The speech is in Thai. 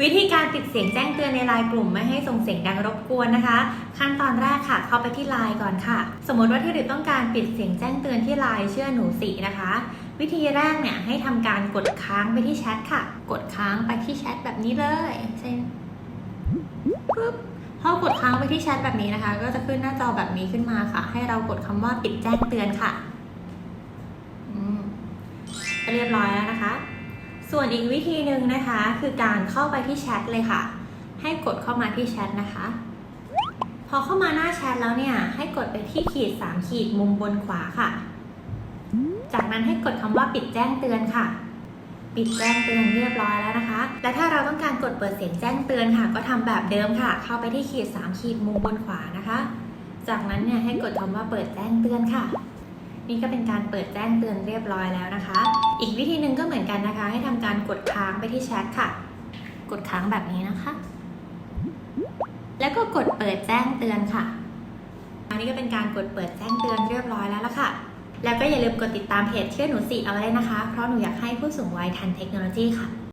วิธีการปิดเสียงแจ้งเตือนในไลน์กลุ่มไม่ให้ส่งเสียงดังรบกวนนะคะ ขั้นตอนแรกค่ะ เข้าไปที่ไลน์ก่อนค่ะ สมมติว่าที่หลิบต้องการปิดเสียงแจ้งเตือนที่ไลน์เชื่อหนูสินะคะ วิธีแรกเนี่ยให้ทำการกดค้างไปที่แชทค่ะ กดค้างไปที่แชทแบบนี้เลยเช่นปึ๊บพอกดค้างไปที่แชทแบบนี้นะคะ ก็จะขึ้นหน้าจอแบบนี้ขึ้นมาค่ะ ให้เรากดคำว่าปิดแจ้งเตือนค่ะอืมเรียบร้อยแล้วนะคะ ส่วนอีกวิธีหนึ่งนะคะ คือการเข้าไปที่แชทเลยค่ะ ให้กดเข้ามาที่แชทนะคะ พอเข้ามาหน้าแชทแล้วเนี่ยให้กดไปที่ขีด 3 ขีดมุมบนขวาค่ะ จากนั้นให้กดคำว่าปิดแจ้งเตือนค่ะ ปิดแจ้งเตือนเรียบร้อยแล้วนะคะ และถ้าเราต้องการกดเปิดเสียงแจ้งเตือนค่ะ ก็ทำแบบเดิมค่ะ เข้าไปที่ขีด 3 ขีดมุมบนขวานะคะ จากนั้นเนี่ยให้กดคำว่าเปิดแจ้งเตือนค่ะ นี่ก็เป็นการเปิดแจ้งเตือนเรียบร้อยแล้วนะคะ อีกวิธีหนึ่งก็เหมือนกันนะคะ ให้ทำการกดค้างไปที่แชทค่ะ กดค้างแบบนี้นะคะ แล้วก็กดเปิดแจ้งเตือนค่ะ อันนี้ก็เป็นการกดเปิดแจ้งเตือนเรียบร้อยแล้วละค่ะ แล้วก็อย่าลืมกดติดตามเพจเชื่อหนูสิเอาไว้นะคะ เพราะหนูอยากให้ผู้สูงวัยทันเทคโนโลยีค่ะ